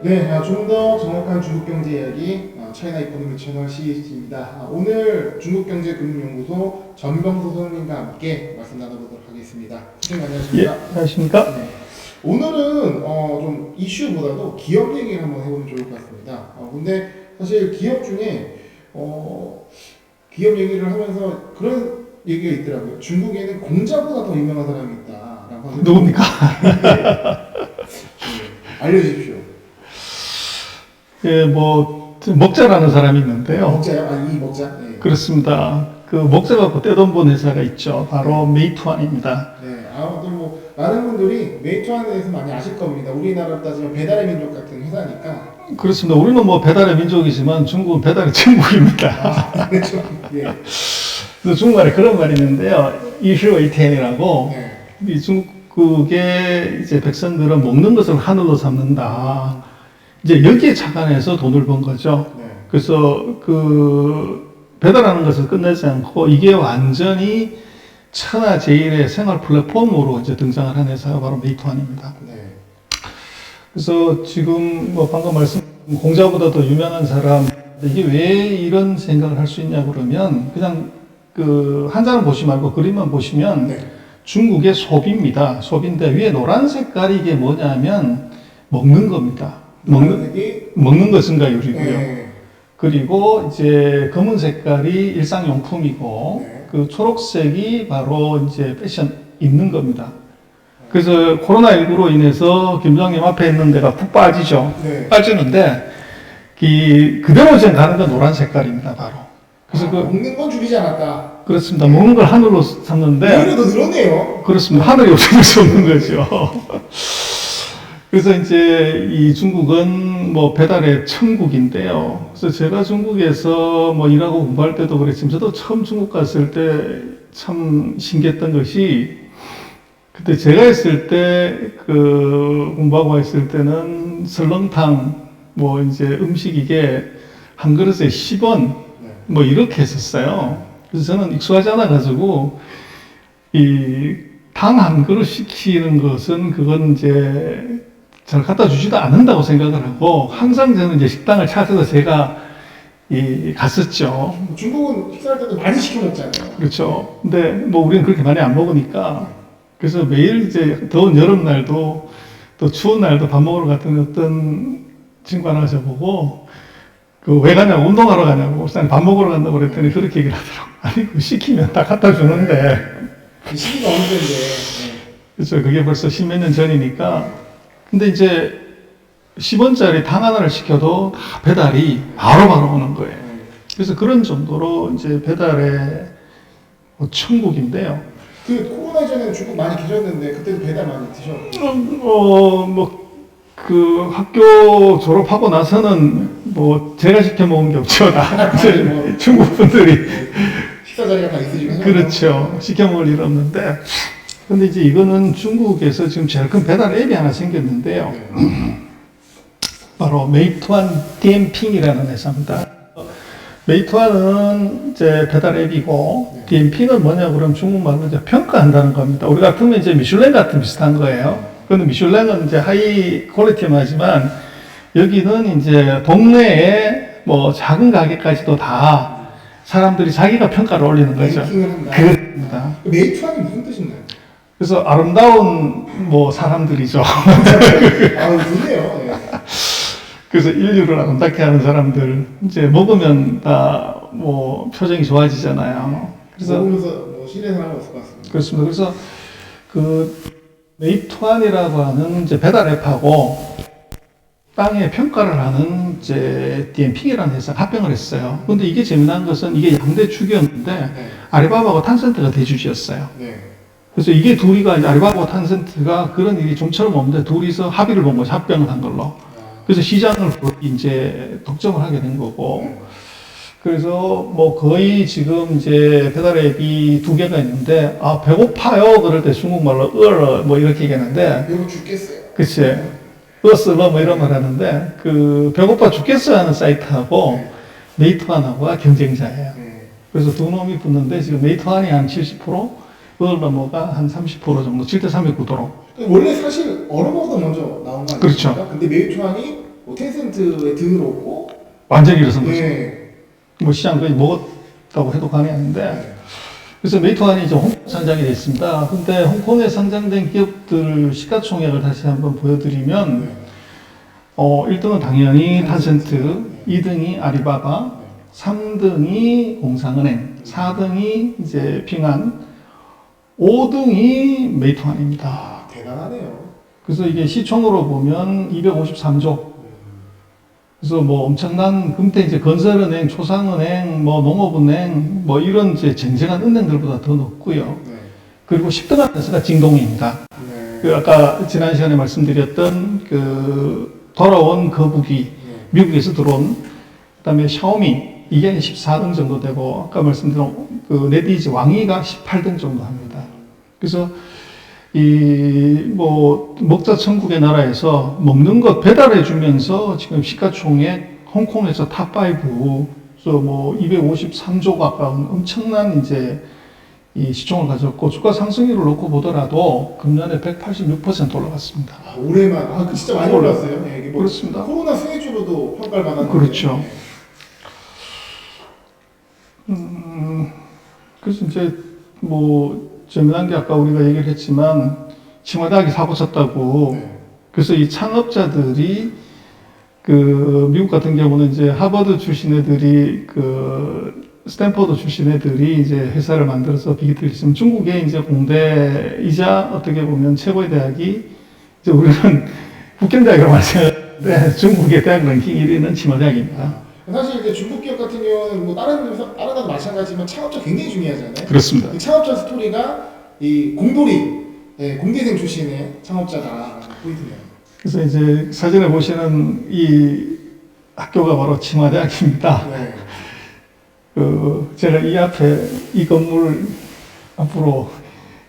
네, 아, 좀더 정확한 중국 경제 이야기 아, 차이나 이코노미 채널 CEC입니다. 아, 오늘 중국경제금융연구소 전병수 선생님과 함께 말씀 나눠보도록 하겠습니다. 선생님 예, 안녕하십니까? 안녕하십니까? 네. 오늘은 어, 좀 이슈보다도 기업 얘기를 한번 해보면 좋을 것 같습니다. 어, 근데 사실 기업 중에 어, 기업 얘기를 하면서 그런 얘기가 있더라고요. 중국에는 공자보다 더 유명한 사람이 있다라고 하는데 누굽니까? 네, 알려주십시오. 예, 뭐 먹자라는 사람이 있는데요. 먹자요? 아니 이 먹자. 네. 그렇습니다. 그 먹자 갖고 떼돈 본 회사가 있죠. 바로 메이투안입니다. 네, 아무튼 뭐 많은 분들이 메이투안에 대해서 많이 아실 겁니다. 우리나라로 따지면 배달의 민족 같은 회사니까. 그렇습니다. 우리는 뭐 배달의 민족이지만 중국은 배달의 천국입니다. 아, 네, 좀, 예. 중국말에 그런 말이 있는데요. 이슈웨이텐이라고 네. 이 중국 의 이제 백성들은 먹는 것을 하늘로 삼는다. 이제 여기에 착안해서 돈을 번 거죠. 네. 그래서 그 배달하는 것을 끝내지 않고 이게 완전히 천하 제일의 생활 플랫폼으로 이제 등장을 한 회사가 바로 메이투안입니다. 네. 그래서 지금 뭐 방금 말씀 공자보다 더 유명한 사람 이게 왜 이런 생각을 할 수 있냐 그러면 그냥 그 한자는 보시 말고 그림만 보시면 네. 중국의 소비입니다. 소비인데 위에 노란 색깔이 이게 뭐냐면 먹는 겁니다. 먹는 먹는 것 증가율이고요. 네. 그리고 이제 검은 색깔이 일상용품이고 네. 그 초록색이 바로 이제 패션 입는 겁니다. 그래서 코로나19로 인해서 김장님 앞에 있는 데가 푹 빠지죠. 네. 빠지는데 이 그대로 지금 가는 건 노란 색깔입니다, 바로. 그래서 아, 그 먹는 건 줄이지 않았다. 그렇습니다. 먹는 걸 하늘로 오히려 더 늘었네요. 그렇습니다. 하늘이 없어질 수 없는 거죠. 그래서 이제 이 중국은 뭐 배달의 천국인데요. 그래서 제가 중국에서 뭐 일하고 공부할 때도 그랬지만 저도 처음 중국 갔을 때 참 신기했던 것이 그때 제가 있을 때 그 공부하고 있을 때는 설렁탕 뭐 이제 음식 이게 한 그릇에 10원 네. 뭐 이렇게 했었어요. 그래서 저는 익숙하지 않아 가지고 이 당 한 그릇 시키는 것은 그건 이제 잘 갖다 주지도 않는다고 생각을 하고 항상 저는 이제 식당을 찾아서 제가 이 갔었죠. 중국은 식사할 때도 많이 시켜 먹잖아요. 그렇죠. 근데 뭐 우리는 그렇게 많이 안 먹으니까 그래서 매일 이제 더운 여름 날도 또 추운 날도 밥 먹으러 갔던 어떤 친구 하나 저보고 그 왜 가냐고 운동하러 가냐고 일단 밥 먹으러 간다고 그랬더니 그렇게 얘기를 하더라고. 아니 그 시키면 다 갖다 주는데 그 시기가. 네. 그렇죠. 그게 벌써 십몇 년 전이니까 근데 이제 10원짜리 당 하나를 시켜도 다 배달이 바로바로 오는 거예요. 네. 그래서 그런 정도로 이제 배달의 뭐 천국인데요. 그 코로나 전에는 중국 많이 계셨는데 그때도 배달 많이 드셨고. 어, 뭐, 그 학교 졸업하고 나서는 뭐 제가 시켜 먹은 게 없죠. 중국 분들이. 식사 자리가 다 있으시고. 해서 그렇죠. 시켜 먹을 일 없는데. 근데 이제 이거는 중국에서 지금 제일 큰 배달 앱이 하나 생겼는데요. 네. 바로 메이투안 디엠핑이라는 회사입니다. 메이투안은 이제 배달 앱이고 네. 디엠핑은 뭐냐 그러면 중국말로 이제 평가한다는 겁니다. 우리 같으면 이제 미슐랭 같은 비슷한 거예요. 근데 미슐랭은 이제 하이 퀄리티만 하지만 여기는 이제 동네에 뭐 작은 가게까지도 다 사람들이 자기가 평가를 올리는 거죠. 그렇습니다. 그 메이투안이 무슨 뜻인가요? 그래서 아름다운 뭐 사람들이죠. 아, 좋네요. 네. 그래서 인류를 아름답게 하는 사람들 이제 먹으면 다 뭐 표정이 좋아지잖아요. 그래서 먹으면서 뭐 신뢰는 하고 있을 것 같습니다. 그렇습니다. 그래서 그 메이투안이라고 하는 이제 배달 앱하고 땅에 평가를 하는 이제 DMP라는 회사가 합병을 했어요. 근데 이게 재미난 것은 이게 양대 축이었는데 네. 아리바바하고 탄센트가 대주주였어요. 네. 그래서 이게 둘이가 아리바바와 탄센트가 그런 일이 좀처럼 없는데 둘이서 합의를 본 거죠. 합병을 한 걸로. 아, 그래서 시장을 이제 독점을 하게 된 거고. 네. 그래서 뭐 거의 지금 이제 배달 앱이 두 개가 있는데 아 배고파요 그럴 때 중국말로 으어 뭐 이렇게 얘기하는데 배고 죽겠어요. 그치 으스러 뭐 이런 말 하는데 그 배고파 죽겠어 하는 사이트하고 네. 메이트완하고가 경쟁자예요. 네. 그래서 두 놈이 붙는데 지금 메이트완이 한 70% 으르머가 한 30% 정도 7대 3의 구도로 원래 사실 거보다 먼저 나온 거 그렇죠. 아닙니까? 근데 메이투안이 뭐 텐센트의 등을 얻고 완전히 일어선 거죠. 네. 뭐 시장 거의 먹었다고 해도 과언이 아닌데 네. 그래서 메이투안이 이제 홍콩 상장이 되어 있습니다. 근데 홍콩에 상장된 기업들 시가총액을 다시 한번 보여드리면 네. 어, 1등은 당연히 탄센트, 네. 2등이 아리바바, 3등이 공상은행, 4등이 이제 핑안, 5등이 메이투안입니다. 아, 대단하네요. 그래서 이게 시총으로 보면 253조. 그래서 뭐 엄청난 금태 이제 건설은행, 초상은행, 뭐 농업은행, 뭐 이런 이제 쟁쟁한 은행들보다 더 높고요. 네. 그리고 10등한 회사가 진동입니다. 네. 그 아까 지난 시간에 말씀드렸던 그 돌아온 거북이 네. 미국에서 들어온 그 다음에 샤오미 이게 14등 정도 되고 아까 말씀드린 그 네디즈 왕이가 18등 정도 합니다. 그래서 이 뭐 먹자 천국의 나라에서 먹는 것 배달해 주면서 지금 시가총액 홍콩에서 탑 5, 그래서 뭐 253조 가까운 엄청난 이제 이 시총을 가졌고 주가 상승률을 놓고 보더라도 금년에 186% 올라갔습니다. 아, 올해만 아, 그 진짜 많이 올랐어요. 네, 뭐 그렇습니다. 코로나 수혜주로도 평가를 받았는데. 그렇죠. 음, 그래서 이제 뭐 재미난 게 아까 우리가 얘기를 했지만 칭화대학이 사고 쳤다고 네. 그래서 이 창업자들이 그 미국 같은 경우는 이제 하버드 출신 애들이 그 스탠퍼드 출신 애들이 이제 회사를 만들어서 비기트를 지금 중국의 이제 공대이자 어떻게 보면 최고의 대학이 이제 우리는 국경대학이라고 말씀하는데 중국의 대학 랭킹 1위는 칭화대학입니다. 사실 이제 중국 기업 같은 경우는 뭐 다른 회사 다른 나라도 마찬가지지만 창업자 굉장히 중요하잖아요. 그렇습니다. 그 창업자 스토리가 이 공돌이 네, 공대생 출신의 창업자다 포인트네요. 그래서 이제 사진에 보시는 이 학교가 바로 칭화대학입니다. 네. 그 제가 이 앞에 이 건물 앞으로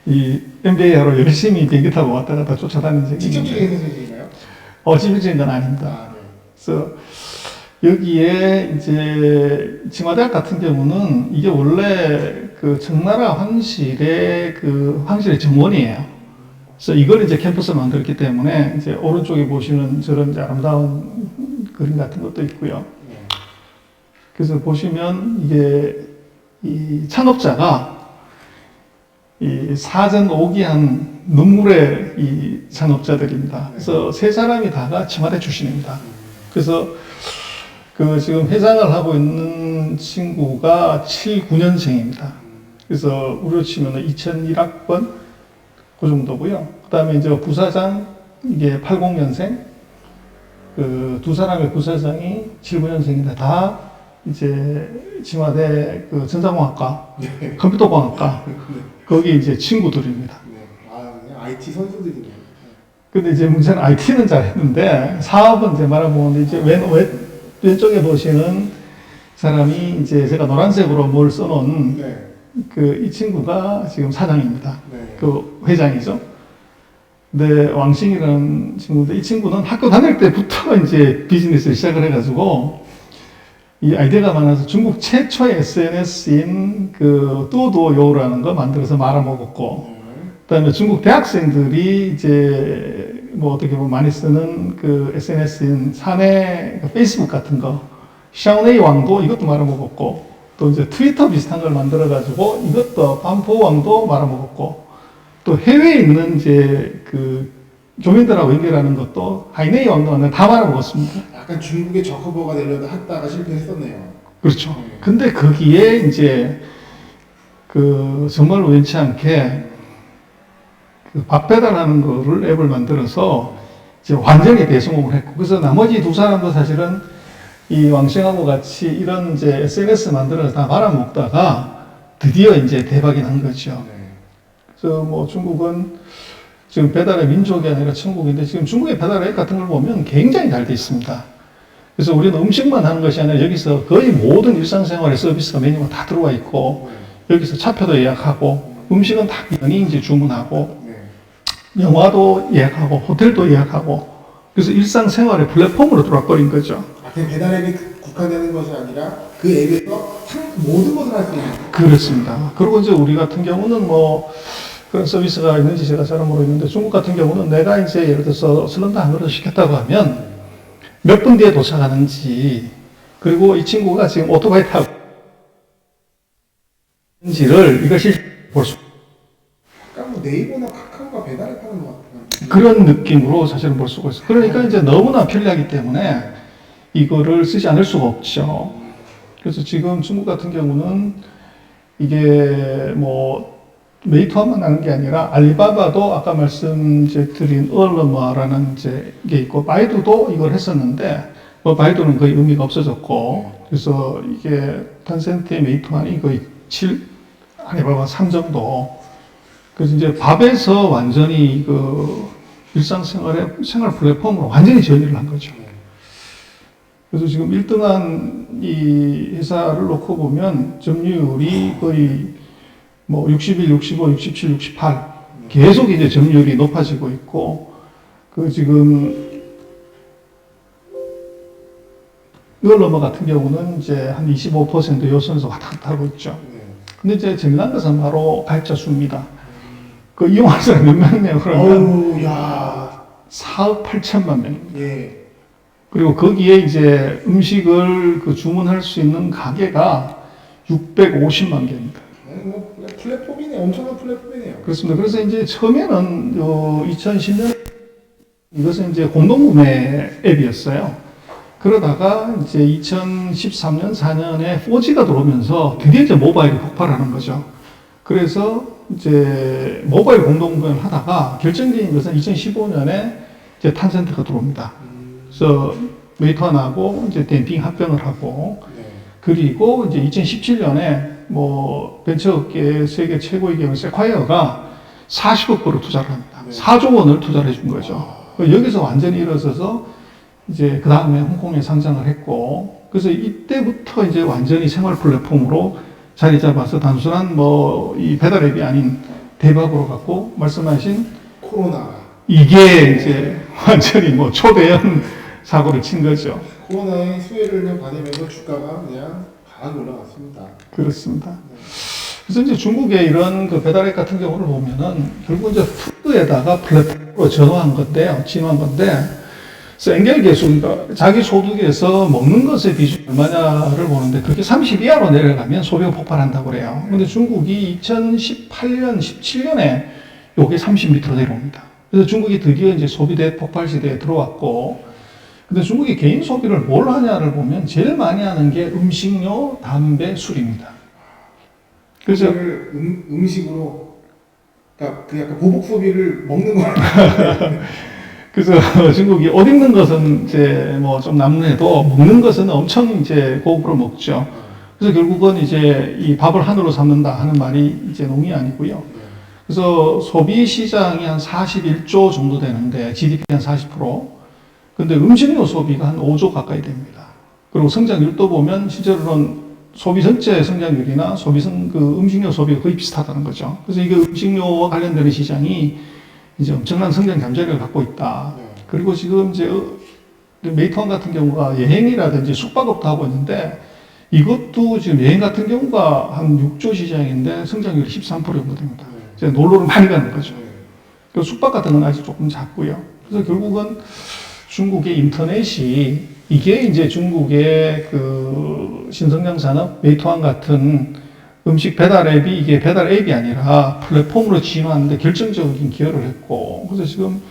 이 MBA 하러 열심히 비행기 타고 왔다 갔다 쫓아다닌 적이 직접 있는데 찍은 선생님인가요? 어 집일적인 건 아닙니다. 아, 네. 그래서 여기에 이제 칭화대학 같은 경우는 이게 원래 그 청나라 황실의 그 황실의 정원이에요. 그래서 이걸 이제 캠퍼스로 만들었기 때문에 이제 오른쪽에 보시는 저런 아름다운 그림 같은 것도 있고요. 네. 그래서 보시면 이게 이 창업자가 이 사전 오기한 눈물의 이 창업자들입니다. 그래서 세 사람이 다가 청와대 출신입니다. 그래서 그 지금 회장을 하고 있는 친구가 79년생입니다. 그래서 우리로 치면 2001학번 그 정도고요. 그다음에 이제 부사장 이게 80년생 그 두 사람의 부사장이 79년생인데 다 이제清华대 그 전자공학과 네. 컴퓨터공학과 거기 이제 친구들입니다. 네. 아, 그냥 IT 선수들이네요. 근데 이제 문제는 IT는 잘했는데 사업은 이제 말해보면 이제 왼, 왼, 왼쪽에 보시는 사람이 이제 제가 노란색으로 뭘 써놓은 네. 그이 친구가 지금 사장입니다. 네. 그 회장이죠. 근데 왕싱이라는 친구인데 이 친구는 학교 다닐 때부터 이제 비즈니스를 시작을 해가지고 이 아이디어가 많아서 중국 최초의 SNS인 그 뚜도요라는 거 만들어서 말아먹었고 네. 그다음에 중국 대학생들이 이제 뭐 어떻게 보면 많이 쓰는 그 SNS인 사내 그 페이스북 같은 거 샤오네이 왕도 이것도 말아먹었고 또 이제 트위터 비슷한 걸 만들어가지고 이것도 반포 왕도 말아먹었고 또 해외에 있는 이제 그 교민들하고 연결하는 것도 하이네이 왕도 만들 다 말아먹었습니다. 약간 중국의 저커버가 되려다 했다가 실패했었네요. 그렇죠. 네. 근데 거기에 이제 그 정말 우연치 않게 그 밥 배달하는 거를 앱을 만들어서 이제 완전히 대성공을 했고 그래서 나머지 두 사람도 사실은 이 왕싱하고 같이 이런 이제 SNS 만들어서 다 말아먹다가 드디어 이제 대박이 난 거죠. 네. 그래서 뭐 중국은 지금 배달의 민족이 아니라 천국인데 지금 중국의 배달 앱 같은 걸 보면 굉장히 잘 돼 있습니다. 그래서 우리는 음식만 하는 것이 아니라 여기서 거의 모든 일상생활의 서비스가 메뉴가 다 들어와 있고 여기서 차표도 예약하고 음식은 다 이제 주문하고 네. 영화도 예약하고 호텔도 예약하고 그래서 일상생활의 플랫폼으로 돌아버린 거죠. 아, 그냥 배달 앱이 국한되는 것이 아니라 그 앱에서 상- 모든 것을 할 수 있는. 그렇습니다. 그리고 이제 우리 같은 경우는 뭐 그런 서비스가 있는지 제가 잘 모르겠는데 중국 같은 경우는 내가 이제 예를 들어서 슬런더 한 그릇 시켰다고 하면 몇 분 뒤에 도착하는지 그리고 이 친구가 지금 오토바이 타고 있는지를 이것이 볼수 약간 뭐 네이버나 카카 오가 배달에 파는 것 같아요. 그런 느낌으로 사실은 볼 수가 있어요. 그러니까 이제 너무나 편리하기 때문에 이거를 쓰지 않을 수가 없죠. 그래서 지금 중국 같은 경우는 이게 뭐 메이투만 하는 게 아니라 알리바바도 아까 말씀드린 얼러마라는 이제 게 있고 바이두도 이걸 했었는데 뭐 바이두는 거의 의미가 없어졌고 그래서 이게 탄센트의 메이투안이 거의 7 알리바바 3 정도 그래서 이제 밥에서 완전히 그 일상생활의 생활 플랫폼으로 완전히 전이를 한 거죠. 그래서 지금 1등한 이 회사를 놓고 보면 점유율이 거의 뭐 61, 65, 67, 68 계속 이제 점유율이 높아지고 있고 그 지금 이걸로머 같은 경우는 이제 한 25% 요선에서 왔다 갔다 하고 있죠. 네. 근데 이제 재미난 것은 바로 가입자 수입니다. 그 이용하는 사람이 몇 명이냐 그러면 어우, 야, 4억 8천만 명. 예. 그리고 거기에 이제 음식을 그 주문할 수 있는 가게가 650만 개입니다. 아니, 뭐 그냥 플랫폼이네, 엄청난 플랫폼이네요. 그렇습니다. 그래서 이제 처음에는 어, 2010년 이것은 이제 공동구매 앱이었어요. 그러다가 이제 2013년 4년에 4G가 들어오면서 드디어 이제 모바일이 폭발하는 거죠. 그래서 이제 모바일 공동구매를 하다가 결정적인 것은 2015년에 이제 탄센트가 들어옵니다. 그래서 메이투안하고 이제 댐핑 합병을 하고 네. 그리고 이제 2017년에 뭐 벤처업계 세계 최고의 기업 세콰이어가 40억 불을 투자를 합니다. 네. 4조 원을 투자를 해준 거죠. 여기서 완전히 일어서서 이제 그 다음에 홍콩에 상장을 했고 그래서 이때부터 이제 완전히 생활 플랫폼으로 자리 잡아서 단순한 뭐 이 배달 앱이 아닌 대박으로 갔고 말씀하신 코로나가. 이게 이제 완전히 뭐 초대형 사고를 친 거죠. 코로나의 수혜를 받으면서 주가가 그냥 강하게 올라갔습니다. 그렇습니다. 그래서 이제 중국의 이런 그 배달앱 같은 경우를 보면은 결국 이제 푸드에다가 플랫폼으로 전환한 건데요. 진화한 건데, 그래서 계수, 그러니까 자기 소득에서 먹는 것의 비중이 얼마냐를 보는데 그게 30 이하로 내려가면 소비가 폭발한다고 그래요. 근데 중국이 2018년, 17년에 요게 30 밑으로 내려옵니다. 그래서 중국이 드디어 이제 소비대 폭발 시대에 들어왔고, 근데 중국이 개인 소비를 뭘 하냐를 보면 제일 많이 하는 게 음식료, 담배, 술입니다. 그래서 음, 음식으로 그러니까 그 약간 보복 소비를 먹는 거 그래서 중국이 옷 입는 것은 이제 뭐 좀 남는해도 먹는 것은 엄청 이제 고급으로 먹죠. 그래서 결국은 이제 이 밥을 하늘로 삼는다 하는 말이 이제 농이 아니고요. 그래서 소비 시장이 한 41조 정도 되는데 GDP 한 40%. 근데 음식료 소비가 한 5조 가까이 됩니다. 그리고 성장률도 보면 실제로는 소비 전체 성장률이나 소비 성, 그 음식료 소비가 거의 비슷하다는 거죠. 그래서 이게 음식료와 관련되는 시장이 이제 엄청난 성장 잠재력을 갖고 있다. 네. 그리고 지금 이제 어, 메이트원 같은 경우가 여행이라든지 숙박업도 하고 있는데 이것도 지금 여행 같은 경우가 한 6조 시장인데 성장률이 13% 정도 됩니다. 이제 놀러를 많이 가는 거죠. 그 숙박 같은 건 아직 조금 작고요. 그래서 결국은 중국의 인터넷이 이게 이제 중국의 그 신성장 산업 메이트원 같은 음식 배달 앱이 이게 배달 앱이 아니라 플랫폼으로 진화하는데 결정적인 기여를 했고 그래서 지금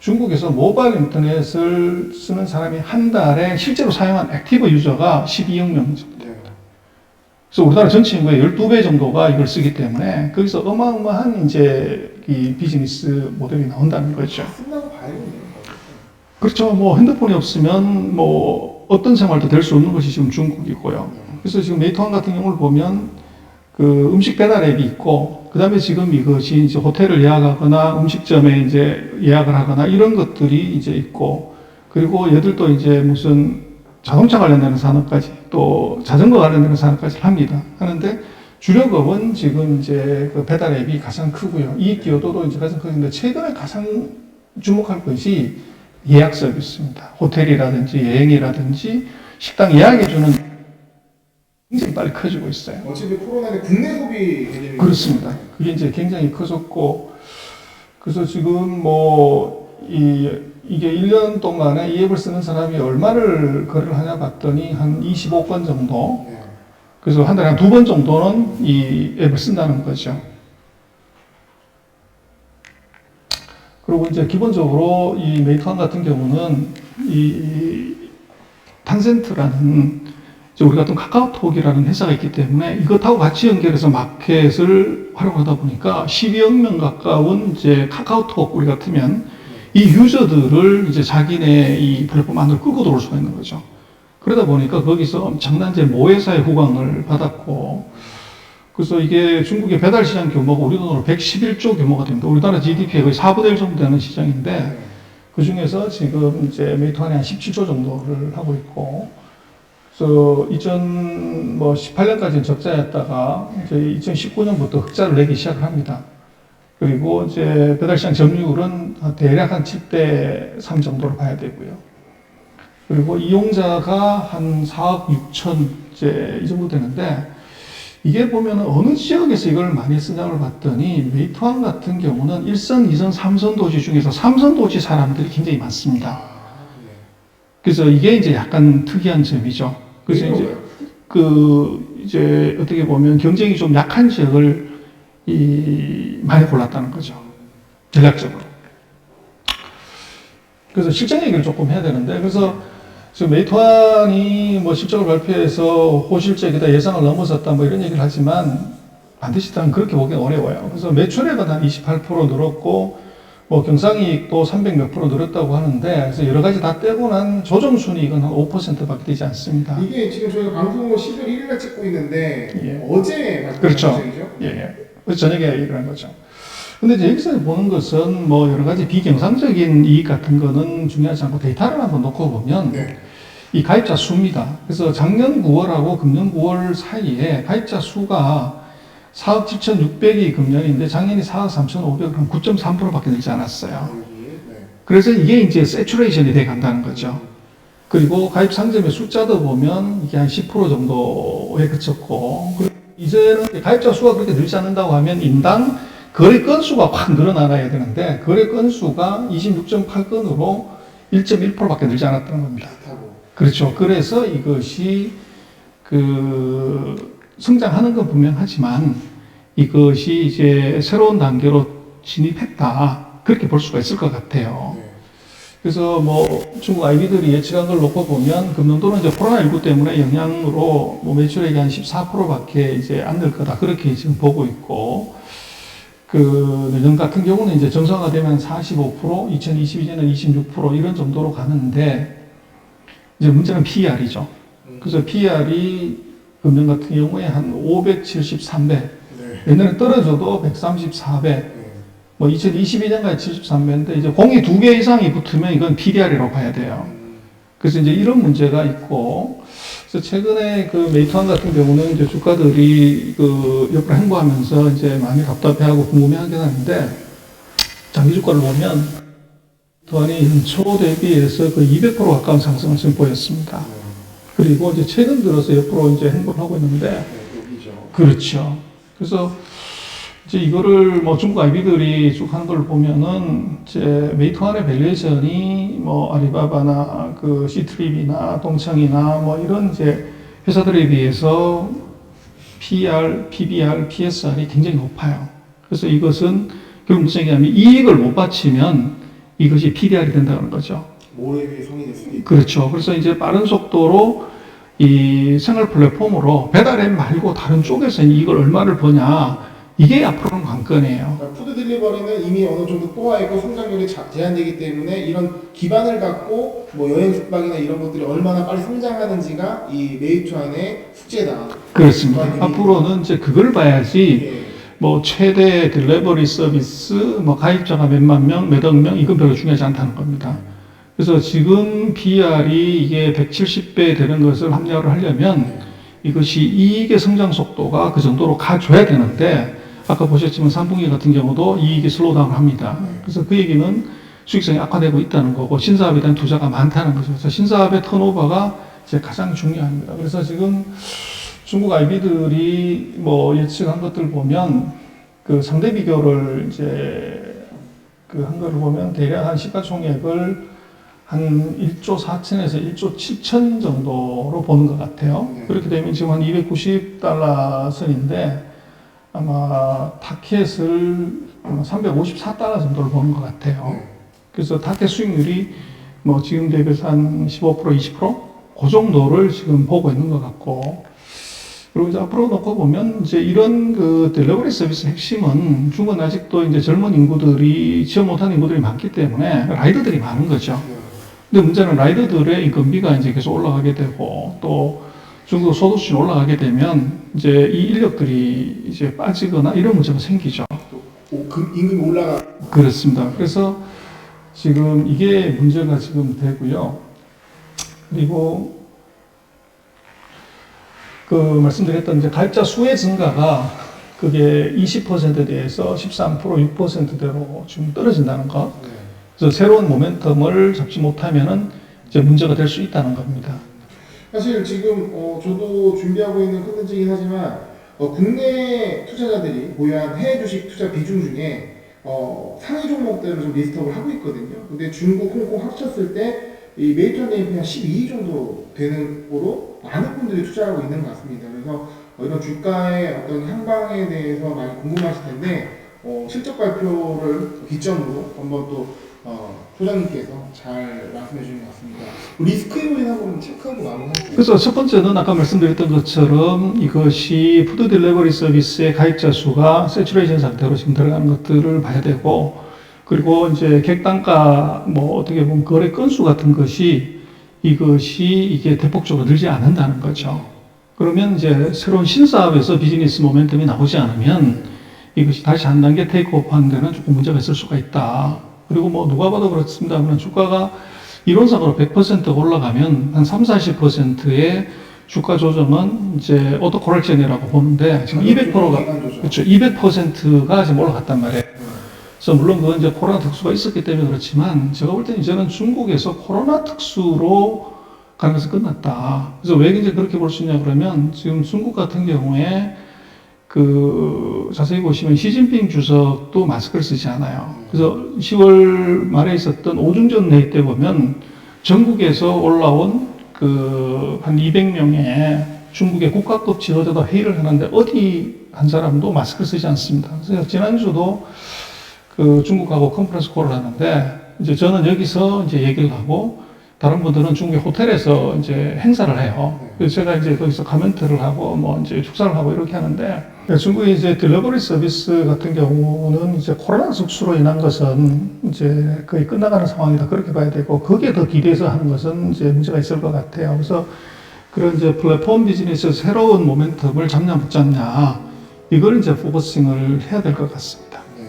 중국에서 모바일 인터넷을 쓰는 사람이 한 달에 실제로 사용한 액티브 유저가 12억 명 정도. 네. 그래서 우리나라 전체 인구의 12배 정도가 이걸 쓰기 때문에 거기서 어마어마한 이제 이 비즈니스 모델이 나온다는 거죠. 그렇죠. 뭐 핸드폰이 없으면 뭐 어떤 생활도 될 수 없는 것이 지금 중국이고요. 그래서 지금 메이트원 같은 경우를 보면 그 음식 배달 앱이 있고 그 다음에 지금 이것이 이제 호텔을 예약하거나 음식점에 이제 예약을 하거나 이런 것들이 이제 있고 그리고 얘들 도 이제 무슨 자동차 관련되는 산업까지 또 자전거 관련되는 산업까지 합니다. 하는데 주력업은 지금 이제 그 배달 앱이 가장 크고요. 이익 기여도도 이제 가장 크는데 최근에 가장 주목할 것이 예약 서비스입니다. 호텔이라든지 여행이라든지 식당 예약해주는 굉장히 빨리 커지고 있어요. 어차피 코로나는 국내 소비 개념이 그렇습니다. 그게 이제 굉장히 커졌고, 그래서 지금 뭐, 이, 이게 1년 동안에 이 앱을 쓰는 사람이 얼마를 거래를 하냐 봤더니 한 25건 정도. 네. 그래서 한 달에 한 두 번 정도는 이 앱을 쓴다는 거죠. 그리고 이제 기본적으로 이 메이트원 같은 경우는 이 탄센트라는 우리 같은 카카오톡이라는 회사가 있기 때문에 이것하고 같이 연결해서 마켓을 활용하다 보니까 12억 명 가까운 이제 카카오톡 우리 같으면 이 유저들을 이제 자기네 이 플랫폼 안으로 끌고 들어올 수가 있는 거죠. 그러다 보니까 거기서 엄청난 이제 모회사의 후광을 받았고 그래서 이게 중국의 배달 시장 규모가 우리 돈으로 111조 규모가 됩니다. 우리나라 GDP의 거의 4분의 1 정도 되는 시장인데 네. 그 중에서 지금 이제 메이트원이 한 17조 정도를 하고 있고, 그래서 2018년까지는 적자였다가 이제 2019년부터 흑자를 내기 시작을 합니다. 그리고 이제 배달시장 점유율은 대략 한 7대 3 정도로 봐야 되고요. 그리고 이용자가 한 4억 6천 이제 이 정도 되는데 이게 보면 어느 지역에서 이걸 많이 쓰냐를 봤더니 메이트원 같은 경우는 1선, 2선, 3선 도시 중에서 3선 도시 사람들이 굉장히 많습니다. 아, 네. 그래서 이게 이제 약간 특이한 점이죠. 그래서 이제? 그 이제 어떻게 보면 경쟁이 좀 약한 지역을 이 많이 골랐다는 거죠. 전략적으로. 그래서 실전 얘기를 조금 해야 되는데 그래서 지금 메이트원이 뭐 실적을 발표해서 호실적이다 예상을 넘어섰다 뭐 이런 얘기를 하지만 반드시 단 그렇게 보기 어려워요. 그래서 매출액은 한28% 늘었고 뭐 경상이익도 300몇 프로 늘었다고 하는데 그래서 여러 가지 다 떼고 난 조정 순이익은 한 5%밖에 되지 않습니다. 이게 지금 저희가 방송을 10월 1일날 찍고 있는데 예. 어제 그렇죠. 예, 예. 그래서 저녁에 한 거죠. 근데 이제 여기서 보는 것은 뭐 여러 가지 비경상적인 이익 같은 거는 중요하지 않고 데이터를 한번 놓고 보면 네. 이 가입자 수입니다. 그래서 작년 9월하고 금년 9월 사이에 가입자 수가 4억 7,600이 금년인데 작년이 4억 3,500을 한 9.3%밖에 늘지 않았어요. 여기, 네. 그래서 이게 이제 세츄레이션이 돼 간다는 거죠. 그리고 가입 상점의 숫자도 보면 이게 한 10% 정도에 그쳤고, 이제는 가입자 수가 그렇게 늘지 않는다고 하면 인당 거래 건수가 확 늘어나야 되는데, 거래 건수가 26.8건으로 1.1%밖에 늘지 않았다는 겁니다. 그렇죠. 그래서 이것이 그 성장하는 건 분명하지만 이것이 이제 새로운 단계로 진입했다. 그렇게 볼 수가 있을 것 같아요. 네. 그래서 뭐 중국 아이비들이 예측한 걸 놓고 보면 금년도는 이제 코로나19 때문에 영향으로 뭐 매출액이 한 14%밖에 이제 안 늘 거다. 그렇게 지금 보고 있고 그 내년 같은 경우는 이제 정상화되면 45%, 2022년은 26% 이런 정도로 가는데 이제 문제는 PER이죠. 음. 그래서 PER이 금년 같은 경우에 한 573배, 네. 옛날에 떨어져도 134배, 네. 뭐 2022년까지 73배인데 이제 공이 두 개 이상이 붙으면 이건 PDR이라고 봐야 돼요. 음. 그래서 이제 이런 문제가 있고, 그래서 최근에 그 메이트원 같은 경우는 이제 주가들이 그 옆으로 행보하면서 이제 많이 답답해하고 궁금해하긴 하는데, 장기 주가를 보면, 메이트원이 연초 대비해서 그 200% 가까운 상승을 지금 보였습니다. 네. 그리고 이제 최근 들어서 옆으로 이제 행보를 하고 있는데. 그렇죠. 그래서 이제 이거를 뭐 중국 아이비들이 쭉 하는 걸 보면은 이제 메이트원의 밸류에이션이 뭐 아리바바나 그 시트립이나 동창이나 뭐 이런 이제 회사들에 비해서 PR, PBR, PSR이 굉장히 높아요. 그래서 이것은 결국 무슨 얘기냐면 이익을 못 바치면 이것이 PDR이 된다는 거죠. 모래비 성이 있고. 그렇죠. 그래서 이제 빠른 속도로 이 생활 플랫폼으로 배달 앱 말고 다른 쪽에서는 이걸 얼마를 버냐. 이게 앞으로는 관건이에요. 그러니까 푸드 딜리버리는 이미 어느 정도 또화 있고 성장률이 자- 제한되기 때문에 이런 기반을 갖고 뭐 여행 숙박이나 이런 것들이 얼마나 빨리 성장하는지가 이 메이트원의 숙제다. 그렇습니다. 앞으로는 이제 그걸 봐야지 예. 뭐 최대 딜레버리 서비스, 뭐 가입자가 몇만 명, 몇억 명, 이건 별로 중요하지 않다는 겁니다. 그래서 지금 PR이 이게 170배 되는 것을 합리화를 하려면 이것이 이익의 성장 속도가 그 정도로 가줘야 되는데 아까 보셨지만 3분기 같은 경우도 이익이 슬로우다운을 합니다. 그래서 그 얘기는 수익성이 악화되고 있다는 거고 신사업에 대한 투자가 많다는 거죠. 그래서 신사업의 턴오버가 이제 가장 중요합니다. 그래서 지금 중국 IB들이 뭐 예측한 것들 보면 그 상대 비교를 이제 그 한 거를 보면 대략 한 시가총액을 한 1조 4천에서 1조 7천 정도로 보는 것 같아요. 네. 그렇게 되면 지금 한 290달러 선인데 아마 타켓을 354달러 정도를 보는 것 같아요. 네. 그래서 타켓 수익률이 뭐 지금 대비해서 한 15% 20%그 정도를 지금 보고 있는 것 같고 그리고 이제 앞으로 놓고 보면 이제 이런 그 딜리버리 서비스 핵심은 중국은 아직도 이제 젊은 인구들이 취업 못한 인구들이 많기 때문에 라이더들이 많은 거죠. 네. 근데 문제는 라이더들의 인건비가 이제 계속 올라가게 되고 또 중국 소득수준이 올라가게 되면 이제 이 인력들이 이제 빠지거나 이런 문제가 생기죠. 오, 그 임금이 올라가. 그렇습니다. 그래서 지금 이게 문제가 지금 되고요. 그리고 그 말씀드렸던 이제 가입자 수의 증가가 그게 20%에 대해서 13% 6%대로 지금 떨어진다는 거. 네. 그래서 새로운 모멘텀을 잡지 못하면은 이제 문제가 될 수 있다는 겁니다. 사실 지금 어, 저도 준비하고 있는 컨텐츠이긴 하지만 어, 국내 투자자들이 보유한 해외 주식 투자 비중 중에 어, 상위 종목들을 좀 리스트업을 하고 있거든요. 근데 중국, 홍콩 합쳤을 때 이 메이턴 네임이 한 12위 정도 되는 거로 많은 분들이 투자하고 있는 것 같습니다. 그래서 어, 이런 주가의 어떤 향방에 대해서 많이 궁금하실 텐데 어, 실적 발표를 기점으로 한번 또 어, 소장님께서 잘 말씀해 주신 것 같습니다. 리스크 요인 한번 체크하고 마무리할게요. 그래서 첫 번째는 아까 말씀드렸던 것처럼 이것이 푸드 딜리버리 서비스의 가입자 수가 세츄레이션 상태로 지금 들어가는 것들을 봐야 되고 그리고 이제 객단가 뭐 어떻게 보면 거래 건수 같은 것이 이것이 이게 대폭적으로 늘지 않는다는 거죠. 그러면 이제 새로운 신사업에서 비즈니스 모멘텀이 나오지 않으면 이것이 다시 한 단계 테이크오프 하는 데는 조금 문제가 있을 수가 있다. 그리고 뭐 누가 봐도 그렇습니다만 주가가 이론상으로 100% 올라가면 한 3, 40%의 주가 조정은 이제 오토 코렉션이라고 보는데 지금 200%가 그렇죠. 200%가 지금 올라갔단 말이에요. 그래서 물론 그건 이제 코로나 특수가 있었기 때문에 그렇지만 제가 볼 때는 이제는 중국에서 코로나 특수로 것은 끝났다. 그래서 왜 이제 그렇게 볼 수 있냐 그러면 지금 중국 같은 경우에 그 자세히 보시면 시진핑 주석도 마스크를 쓰지 않아요. 그래서 10월 말에 있었던 오중전 회의 때 보면 전국에서 올라온 그 한 200명의 중국의 국가급 지도자도 회의를 하는데 어디 한 사람도 마스크를 쓰지 않습니다. 그래서 지난주도 그 중국하고 컨퍼런스 콜을 하는데 이제 저는 여기서 이제 얘기를 하고 다른 분들은 중국의 호텔에서 이제 행사를 해요. 그래서 제가 이제 거기서 카멘트를 하고 뭐 이제 축사를 하고 이렇게 하는데 중국의 이제 딜리버리 서비스 같은 경우는 이제 코로나 특수로 인한 것은 이제 거의 끝나가는 상황이다 그렇게 봐야 되고 거기에 더 기대해서 하는 것은 이제 문제가 있을 것 같아요. 그래서 그런 이제 플랫폼 비즈니스 새로운 모멘텀을 잡냐 못 잡냐 이걸 이제 포커싱을 해야 될 것 같습니다. 네.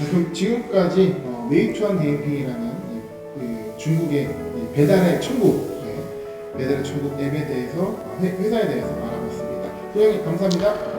네, 그럼 지금까지 어, 이, 그 중국의 이 배달의 천국, 네, 배달의 천국 앱에 대해서 어, 회, 회사에 대해서 알아봤습니다. 소장님 감사합니다.